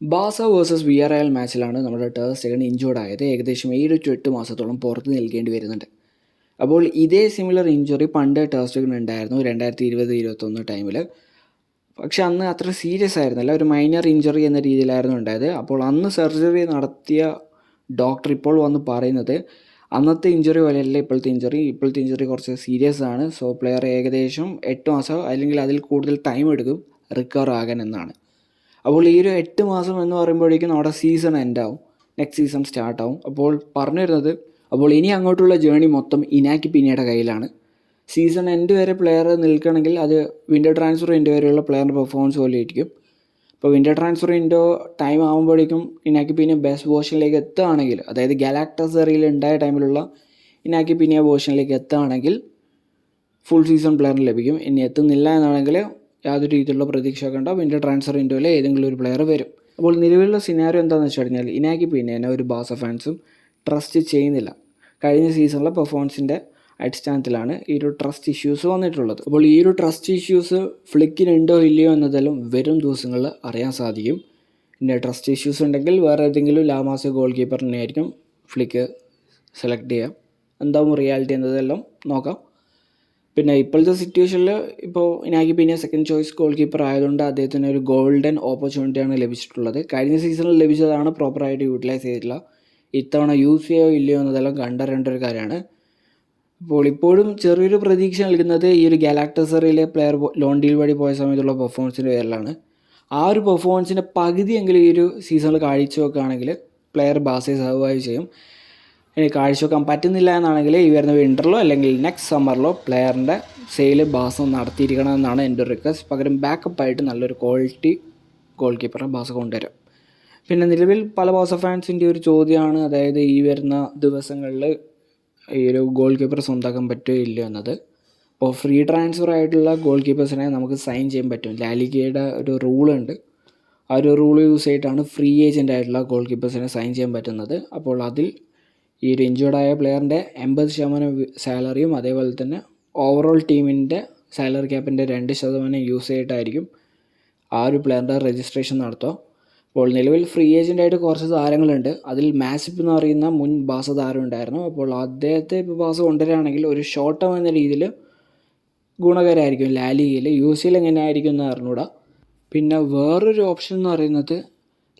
ബാസ versus V R L മാച്ചിലാണ് നമ്മുടെ ടേർ സെക്കൻഡ് ഇഞ്ചോർഡ് ആയത് ഏകദേശം ഏഴ് ടു എട്ട് മാസത്തോളം പുറത്ത് നിൽക്കേണ്ടി വരുന്നുണ്ട്. അപ്പോൾ ഇതേ സിമിലർ ഇഞ്ചുറി പണ്ട് ടേർ സ്റ്റെഗൺ ഉണ്ടായിരുന്നു രണ്ടായിരത്തി ഇരുപത് ഇരുപത്തൊന്ന് ടൈമിൽ പക്ഷെ അന്ന് അത്ര സീരിയസ് ആയിരുന്നില്ല. ഒരു മൈനർ ഇഞ്ചുറി എന്ന രീതിയിലായിരുന്നു ഉണ്ടായത്. അപ്പോൾ അന്ന് സർജറി നടത്തിയ ഡോക്ടർ ഇപ്പോൾ വന്ന് പറയുന്നത് അന്നത്തെ ഇഞ്ചുറി പോലെയല്ല ഇപ്പോഴത്തെ ഇഞ്ചുറി ഇപ്പോഴത്തെ ഇഞ്ചുറി കുറച്ച് സീരിയസ് ആണ്. സോ പ്ലെയർ ഏകദേശം എട്ട് മാസം അല്ലെങ്കിൽ അതിൽ കൂടുതൽ ടൈം എടുക്കും റിക്കവർ ആകാൻ എന്നാണ്. അപ്പോൾ ഈ ഒരു എട്ട് മാസം എന്ന് പറയുമ്പോഴേക്കും നമ്മുടെ സീസൺ എൻഡാവും നെക്സ്റ്റ് സീസൺ സ്റ്റാർട്ടാവും അപ്പോൾ പറഞ്ഞു വരുന്നത് അപ്പോൾ ഇനി അങ്ങോട്ടുള്ള ജേണി മൊത്തം ഇനാക്കി പിന്നീട് കയ്യിലാണ്. സീസൺ എൻഡ് വരെ പ്ലെയർ നിൽക്കണമെങ്കിൽ അത് വിൻഡോ ട്രാൻസ്ഫർ ഇൻഡോ വരെയുള്ള പ്ലെയറിന്റെ പെർഫോമൻസ് പോലെ ആയിരിക്കും. ഇപ്പോൾ വിൻഡോ ട്രാൻസ്ഫർ ഇൻഡോ ടൈം ആകുമ്പോഴേക്കും ഇനാക്കി പിന്നെ ബെസ്റ്റ് പോർഷനിലേക്ക് എത്തുകയാണെങ്കിൽ അതായത് ഗാലാക്ടസ് എറിയിൽ ഉണ്ടായ ടൈമിലുള്ള ഇനാക്കി പിന്നെ പോർഷനിലേക്ക് എത്തുകയാണെങ്കിൽ ഫുൾ സീസൺ പ്ലെയറിന് ലഭിക്കും. ഇനി എത്തുന്നില്ല എന്നാണെങ്കിൽ യാതൊരു രീതിയിലുള്ള പ്രതീക്ഷ കണ്ട വിൻഡോ ട്രാൻസ്ഫർ ഇൻഡോയിലെ ഏതെങ്കിലും ഒരു പ്ലെയർ വരും. അപ്പോൾ നിലവിലുള്ള സിനാരിയോ എന്താണെന്ന് വെച്ച് കഴിഞ്ഞാൽ ഇനാക്കി പിന്നെ എന്നെ ഒരു ബാസ ഫാൻസും ട്രസ്റ്റ് ചെയ്യുന്നില്ല. കഴിഞ്ഞ സീസണിലെ പെർഫോമൻസിന്റെ അടിസ്ഥാനത്തിലാണ് ഈ ഒരു ട്രസ്റ്റ് ഇഷ്യൂസ് വന്നിട്ടുള്ളത്. അപ്പോൾ ഈ ഒരു ട്രസ്റ്റ് ഇഷ്യൂസ് ഫ്ലിക്കിനുണ്ടോ ഇല്ലയോ എന്നതെല്ലാം വരും ദിവസങ്ങളിൽ അറിയാൻ സാധിക്കും. പിന്നെ ട്രസ്റ്റ് ഇഷ്യൂസ് ഉണ്ടെങ്കിൽ വേറെ ഏതെങ്കിലും ലാമാസ് ഗോൾ കീപ്പറിനെ ആയിരിക്കും ഫ്ലിക്ക് സെലക്ട് ചെയ്യാം എന്താവും റിയാലിറ്റി എന്നതെല്ലാം നോക്കാം. പിന്നെ ഇപ്പോഴത്തെ സിറ്റുവേഷനിൽ ഇപ്പോൾ ഇനാക്കി പിന്നെ സെക്കൻഡ് ചോയ്സ് ഗോൾ കീപ്പർ ആയതുകൊണ്ട് അദ്ദേഹത്തിന് ഒരു ഗോൾഡൻ ഓപ്പർച്യൂണിറ്റിയാണ് ലഭിച്ചിട്ടുള്ളത്. കഴിഞ്ഞ സീസണിൽ ലഭിച്ചതാണ് പ്രോപ്പറായിട്ട് യൂട്ടിലൈസ് ചെയ്തിട്ടില്ല ഇത്തവണ യൂസ് ചെയ്യോ ഇല്ലയോ എന്നതെല്ലാം കണ്ടറിയേണ്ട ഒരു കാര്യമാണ്. അപ്പോൾ ഇപ്പോഴും ചെറിയൊരു പ്രതീക്ഷ നൽകുന്നത് ഈ ഒരു ഗാലാക്ടസറിയിലെ പ്ലെയർ ലോൺ ഡീൽ വഴി പോയ സമയത്തുള്ള പെർഫോമൻസിന്റെ പേരിലാണ്. ആ ഒരു പെർഫോമൻസിന്റെ പകുതിയെങ്കിലും ഈ ഒരു സീസണിൽ കാഴ്ച വെക്കുകയാണെങ്കിൽ പ്ലെയർ ബാസെ സർവൈവ് ചെയ്യും. ഇനി കാഴ്ചവെക്കാൻ പറ്റുന്നില്ല എന്നാണെങ്കിൽ ഈ വരുന്ന വിന്ററിലോ അല്ലെങ്കിൽ നെക്സ്റ്റ് സമ്മറിലോ പ്ലെയറിന്റെ സെയിൽ ബാസം നടത്തിയിരിക്കണം എന്നാണ് എന്റെ ഒരു റിക്വസ്റ്റ് പകരം ബാക്കപ്പ് ആയിട്ട് നല്ലൊരു ക്വാളിറ്റി ഗോൾ കീപ്പറെ ബാസ കൊണ്ടുവരും. പിന്നെ നിലവിൽ പല ബാസ ഫാൻസിന്റെ ഒരു ചോദ്യമാണ്. അതായത് ഈ വരുന്ന ദിവസങ്ങളിൽ ഈ ഒരു ഗോൾ കീപ്പർ സ്വന്തമാക്കാൻ പറ്റുമോ ഇല്ലയോ എന്നത്. അപ്പോൾ ഫ്രീ ട്രാൻസ്ഫർ ആയിട്ടുള്ള ഗോൾ കീപ്പേഴ്സിനെ നമുക്ക് സൈൻ ചെയ്യാൻ പറ്റും. ലാലിഗയുടെ ഒരു റൂളുണ്ട് ആ ഒരു റൂൾ യൂസ് ചെയ്തിട്ടാണ് ഫ്രീ ഏജന്റ് ആയിട്ടുള്ള ഗോൾ കീപ്പേഴ്സിനെ സൈൻ ചെയ്യാൻ പറ്റുന്നത്. അപ്പോൾ അതിൽ ഈ ഒരു ഇഞ്ചേർഡായ പ്ലെയറിന്റെ എൺപത് ശതമാനം സാലറിയും അതേപോലെ തന്നെ ഓവറോൾ ടീമിന്റെ സാലറി ക്യാപ്പിന്റെ രണ്ട് ശതമാനം യൂസ് ചെയ്തിട്ടായിരിക്കും ആ ഒരു പ്ലെയറിന്റെ രജിസ്ട്രേഷൻ നടത്തുക. അപ്പോൾ നിലവിൽ ഫ്രീ ഏജന്റായിട്ട് കുറച്ച് താരങ്ങളുണ്ട്. അതിൽ മാസിപ്പ് എന്ന് പറയുന്ന മുൻ ബാസ താരം ഉണ്ടായിരുന്നു അപ്പോൾ അദ്ദേഹത്തെ ഇപ്പോൾ ബാസ കൊണ്ടുവരികയാണെങ്കിൽ ഒരു ഷോർട്ട് ടേം എന്ന രീതിയിൽ ഗുണകരമായിരിക്കും ലാലിയിൽ യു സിയിൽ എങ്ങനെയായിരിക്കും എന്ന് അറിഞ്ഞൂടാ. പിന്നെ വേറൊരു ഓപ്ഷൻ എന്ന് പറയുന്നത്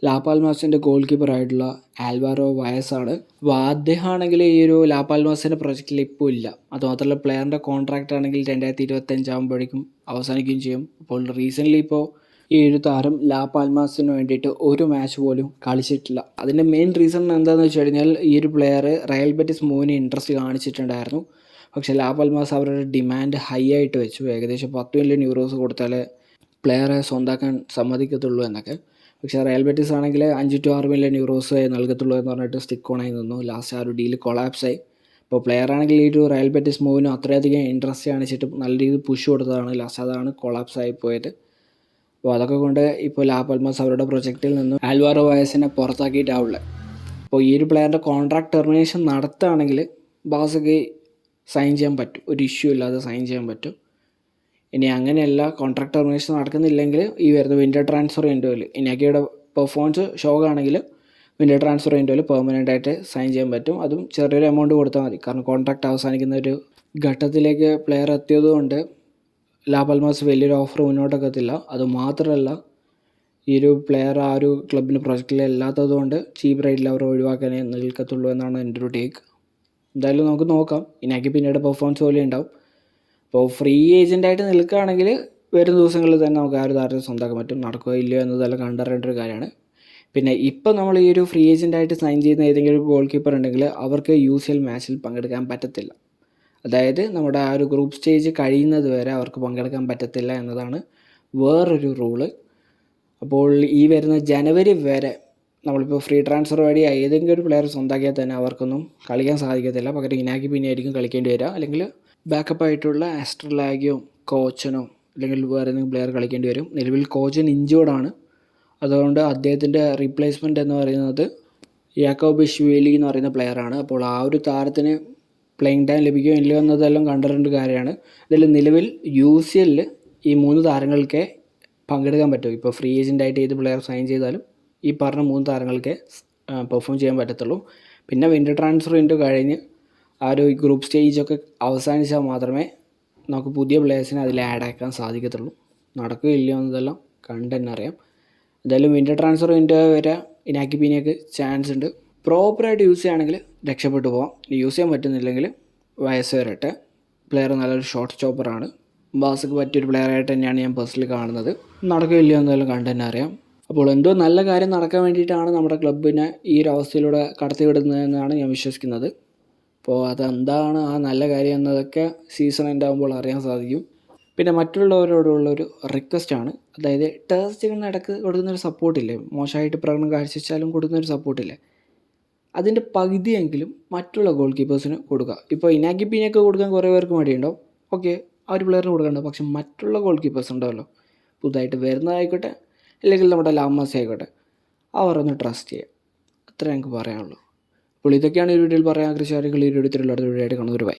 ലാപ്പാൽമാസിന്റെ ഗോൾ കീപ്പർ ആയിട്ടുള്ള ആൽവാറോ വയസ്സാണ് അപ്പോൾ അദ്ദേഹമാണെങ്കിൽ ഈ ഒരു ലാപാൽമാസിന്റെ പ്രൊജക്റ്റിൽ ഇപ്പോൾ ഇല്ല. അതുമാത്രമല്ല പ്ലെയറിന്റെ കോൺട്രാക്റ്റ് ആണെങ്കിൽ രണ്ടായിരത്തി ഇരുപത്തഞ്ചാകുമ്പോഴേക്കും അവസാനിക്കുകയും ചെയ്യും. അപ്പോൾ റീസെന്റ്ലി ഇപ്പോൾ ഈ ഒരു താരം ലാപാൽമാസിന് വേണ്ടിയിട്ട് ഒരു മാച്ച് പോലും കളിച്ചിട്ടില്ല. അതിന്റെ മെയിൻ റീസൺ എന്താണെന്ന് വെച്ച് കഴിഞ്ഞാൽ ഈ ഒരു പ്ലെയർ റയൽ ബെറ്റിസ് മൂവിന് ഇൻട്രസ്റ്റ് കാണിച്ചിട്ടുണ്ടായിരുന്നു. പക്ഷേ ലാപൽമാസ് അവരുടെ ഡിമാൻഡ് ഹൈ ആയിട്ട് വെച്ചു. ഏകദേശം പത്ത് മില്യൺ യൂറോസ് കൊടുത്താലേ പ്ലെയറെ സ്വന്താക്കാൻ സമ്മതിക്കത്തുള്ളൂ എന്നൊക്കെ. പക്ഷേ റയൽ ബെറ്റിസ് ആണെങ്കിൽ അഞ്ച് ടു ആറ് മില്യൺ യൂറോസ് നൽകത്തുള്ളൂ എന്ന് പറഞ്ഞിട്ട് സ്റ്റിക്ക് ഓണായി നിന്നു. ലാസ്റ്റ് ആ ഒരു ഡീൽ കൊളാപ്സായി ഇപ്പോൾ പ്ലെയർ ആണെങ്കിൽ ഈ ഒരു റയൽ ബെറ്റിസ് മൂവിനും അത്രയധികം ഇൻട്രസ്റ്റ് കാണിച്ചിട്ട് നല്ല രീതിയിൽ പുഷ് കൊടുത്തതാണ്. ലാസ്റ്റ് അതാണ് കൊളാപ്സ് ആയി പോയത്. അപ്പോൾ അതൊക്കെ കൊണ്ട് ഇപ്പോൾ ലാപൽമാസ് അവരുടെ പ്രൊജക്റ്റിൽ നിന്നും ആൽവാറോ വയസ്സിനെ പുറത്താക്കിയിട്ടാവുള്ളത് അപ്പോൾ ഈ ഒരു പ്ലെയറിന്റെ കോൺട്രാക്ട് ടെർമിനേഷൻ നടത്തുകയാണെങ്കിൽ ബാസക്ക് സൈൻ ചെയ്യാൻ പറ്റും. ഒരു ഇഷ്യൂ ഇല്ലാതെ സൈൻ ചെയ്യാൻ പറ്റും. ഇനി അങ്ങനെയല്ല കോൺട്രാക്ട് ടെർമിനേഷൻ നടക്കുന്നില്ലെങ്കിൽ ഈ വരുന്ന വിൻഡോ ട്രാൻസ്ഫർ വിൻഡോയിൽ ഇനാക്കിയുടെ പെർഫോമൻസ് ഷോക്കാണെങ്കിൽ വിൻഡോ ട്രാൻസ്ഫർ വിൻഡോയിൽ പെർമനന്റ് ആയിട്ട് സൈൻ ചെയ്യാൻ പറ്റും. അതും ചെറിയൊരു എമൗണ്ട് കൊടുത്താൽ മതി. കാരണം കോൺട്രാക്ട് അവസാനിക്കുന്ന ഒരു ഘട്ടത്തിലേക്ക് പ്ലെയർ എത്തിയതുകൊണ്ട് ലാപൽമാസ് വലിയൊരു ഓഫർ മുന്നോട്ടൊക്കെ എത്തില്ല അത് മാത്രമല്ല ഈ ഒരു പ്ലെയർ ആ ഒരു ക്ലബിന് പ്രൊജക്റ്റിൽ ഇല്ലാത്തത് കൊണ്ട് ചീപ്പ് റേറ്റിൽ അവർ ഒഴിവാക്കാനേ നിൽക്കത്തുള്ളൂ എന്നാണ് എന്റെ ഒരു ടേക്ക് എന്തായാലും നമുക്ക് നോക്കാം. ഇനാക്കി പിന്നീട് പെർഫോമൻസ് പോലെ ഉണ്ടാവും. അപ്പോൾ ഫ്രീ ഏജന്റായിട്ട് നിൽക്കുകയാണെങ്കിൽ വരും ദിവസങ്ങളിൽ തന്നെ നമുക്ക് ആ ഒരു താരത്തെ സ്വന്തമാക്കാൻ പറ്റും. നടക്കുകയോ ഇല്ലയോ എന്നതെല്ലാം കണ്ടറിയേണ്ട ഒരു കാര്യമാണ്. പിന്നെ ഇപ്പോൾ നമ്മൾ ഈ ഒരു ഫ്രീ ഏജന്റായിട്ട് സൈൻ ചെയ്യുന്ന ഏതെങ്കിലും ഗോൾ കീപ്പർ ഉണ്ടെങ്കിൽ അവർക്ക് യു സി എൽ മാച്ചിൽ പങ്കെടുക്കാൻ പറ്റത്തില്ല. അതായത് നമ്മുടെ ആ ഒരു ഗ്രൂപ്പ് സ്റ്റേജ് കഴിയുന്നത് വരെ അവർക്ക് പങ്കെടുക്കാൻ പറ്റത്തില്ല എന്നതാണ് വേറൊരു റൂൾ അപ്പോൾ ഈ വരുന്ന ജനുവരി വരെ നമ്മളിപ്പോൾ ഫ്രീ ട്രാൻസ്ഫർ വഴി ഏതെങ്കിലും ഒരു പ്ലെയർ സ്വന്തമാക്കിയാൽ തന്നെ അവർക്കൊന്നും കളിക്കാൻ സാധിക്കത്തില്ല. പകരം ഇനാക്കി പിന്നെ ആയിരിക്കും കളിക്കേണ്ടി വരിക. അല്ലെങ്കിൽ ബാക്കപ്പ് ആയിട്ടുള്ള ആസ്ട്രലാഗിയോ കോച്ചനോ അല്ലെങ്കിൽ വേറെ ഏതെങ്കിലും പ്ലെയർ കളിക്കേണ്ടി വരും. നിലവിൽ കോച്ചൻ ഇഞ്ചോർഡാണ്. അതുകൊണ്ട് അദ്ദേഹത്തിന്റെ റീപ്ലേസ്മെന്റ് എന്ന് പറയുന്നത് യാക്കോബിഷ്വേലി എന്ന് പറയുന്ന പ്ലെയറാണ് അപ്പോൾ ആ ഒരു താരത്തിന് പ്ലേയിങ് ടൈം ലഭിക്കുകയോ ഇല്ലയോ എന്നതെല്ലാം കണ്ടിട്ടുണ്ട് കാര്യമാണ്. ഇതിൽ നിലവിൽ യു സി എല്ലിൽ ഈ മൂന്ന് താരങ്ങൾക്കേ പങ്കെടുക്കാൻ പറ്റും. ഇപ്പോൾ ഫ്രീ ഏജന്റായിട്ട് ഏത് പ്ലെയർ സൈൻ ചെയ്താലും ഈ പറഞ്ഞ മൂന്ന് താരങ്ങൾക്കേ പെർഫോം ചെയ്യാൻ പറ്റത്തുള്ളൂ. പിന്നെ വിന്റർ ട്രാൻസ്ഫർ വിൻഡോ കഴിഞ്ഞ് ആ ഒരു ഗ്രൂപ്പ് സ്റ്റേജൊക്കെ അവസാനിച്ചാൽ മാത്രമേ നമുക്ക് പുതിയ പ്ലേയേഴ്സിനെ അതിൽ ആഡ് ആക്കാൻ സാധിക്കത്തുള്ളൂ. നടക്കുകയില്ല എന്നതെല്ലാം കണ്ട് തന്നെ അറിയാം. എന്തായാലും വിന്റർ ട്രാൻസ്ഫർ വിൻഡോ വരെ ഇനാക്കി പിന്നെയൊക്കെ ചാൻസ് ഉണ്ട്. പ്രോപ്പറായിട്ട് യൂസ് ചെയ്യുകയാണെങ്കിൽ രക്ഷപ്പെട്ടു പോകാം യൂസ് ചെയ്യാൻ പറ്റുന്നില്ലെങ്കിൽ വയസ്സ് വരട്ടെ പ്ലെയർ നല്ലൊരു ഷോർട്ട് സ്റ്റോപ്പറാണ് ബാസക്ക് പറ്റിയൊരു പ്ലെയറായിട്ട് തന്നെയാണ് ഞാൻ പേഴ്സണലി കാണുന്നത്. നടക്കുകയില്ലയോ എന്നാലും കണ്ട് തന്നെ അറിയാം. അപ്പോൾ എന്തോ നല്ല കാര്യം നടക്കാൻ വേണ്ടിയിട്ടാണ് നമ്മുടെ ക്ലബിനെ ഈ ഒരു അവസ്ഥയിലൂടെ കടത്തിവിടുന്നതെന്നാണ് ഞാൻ വിശ്വസിക്കുന്നത്. അപ്പോൾ അതെന്താണ് ആ നല്ല കാര്യം എന്നതൊക്കെ സീസൺ എൻഡ് ആകുമ്പോൾ അറിയാൻ സാധിക്കും. പിന്നെ മറ്റുള്ളവരോടുള്ളൊരു റിക്വസ്റ്റാണ് അതായത് ടേസ്റ്റിന് ഇടയ്ക്ക് കൊടുക്കുന്നൊരു സപ്പോർട്ടില്ലേ മോശമായിട്ട് പ്രകടനം കാഴ്ചവെച്ചാലും കൊടുക്കുന്നൊരു സപ്പോർട്ടില്ലേ അതിന്റെ പകുതിയെങ്കിലും മറ്റുള്ള ഗോൾ കീപ്പേഴ്സിന് കൊടുക്കുക. ഇപ്പോൾ ഇനാക്കി പീനൊക്കെ കൊടുക്കാൻ കുറേ പേർക്ക് മടിയുണ്ടാവും. ഓക്കെ ആ ഒരു പ്ലെയറിന് കൊടുക്കണ്ട. പക്ഷെ മറ്റുള്ള ഗോൾ കീപ്പേഴ്സ് ഉണ്ടാവല്ലോ പുതുതായിട്ട് വരുന്നതായിക്കോട്ടെ അല്ലെങ്കിൽ നമ്മുടെ ലാമാസി ആയിക്കോട്ടെ അവർ ഒന്ന് ട്രസ്റ്റ് ചെയ്യുക. അത്രേ എനിക്ക് പറയാനുള്ളൂ. അപ്പോൾ ഇതൊക്കെയാണ് ഈ വീഡിയോയിൽ പറയാൻ ആഗ്രഹിച്ച കാര്യങ്ങൾ ഈ വീഡിയോ അടുത്ത വീഡിയോ ആയിട്ട് കാണുന്നൊരു ബൈ